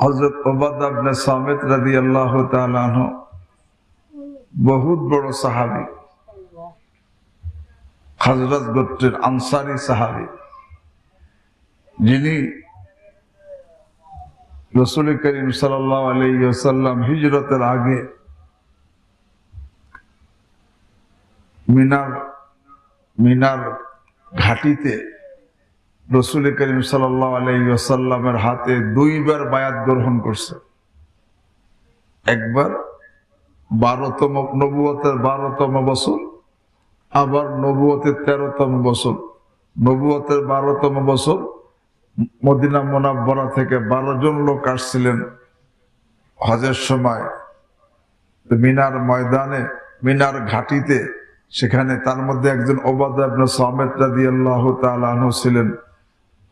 হজরত ওবাদ আবনে সামেদ রাদি আল্লাহ তালাহ বহুত বড় সাহাবি হজরত গোত্রের আনসারি সাহাবি যিনি রসুল করিম সাল্লাহ আলাইসাল্লাম হিজরতের আগে মিনার মিনার ঘাটিতে রসুল করিম সাল্লাহ হাতে দুইবার বায়াত গ্রহণ করছে। একবার বারোতম নবুয়তের বারোতম বছর, আবার নবুয়তের তেরোতম বছর। নবুয়তের বারোতম বছর মদিনা মোনাব্বরা থেকে বারো জন লোক আসছিলেন হজের সময়। মিনার ময়দানে, মিনার ঘাটিতে, সেখানে তার মধ্যে একজন ওবাদ সামেদ রাদি আল্লাহ তালু ছিলেন।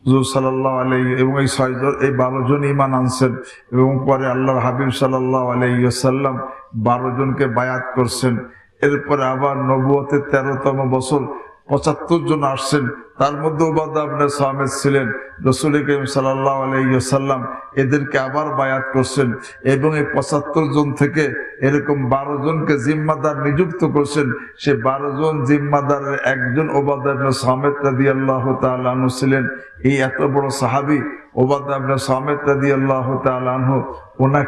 হুজুর সাল্লাহ আলাই এবং এই ছয়জন এই বারো জন ইমান আনছেন এবং পরে আল্লাহর হাবিব সাল্লাহ আলাইসাল্লাম বারো জনকে বায়াত করছেন। এরপরে আবার নবুয়তের তেরোতম বছর পঁচাত্তর জন আসছেন। তার মধ্যে ওবাদ আপনার সামেদ ছিলেন। রসুল করিম সাল্লাহ আলাইসাল্লাম এদেরকে আবার বায়াত করছেন এবং এই পঁচাত্তর জন থেকে এরকম বারো জনকে জিম্মাদার নিযুক্ত করছেন, সে বারো জন জিম্মাদারের একজন ওবাদ আপনার সামেদ রাদি আল্লাহ ছিলেন। এই এত বড় সাহাবি ওবাদ সামেদ রাদি আল্লাহ তালু ওনাকে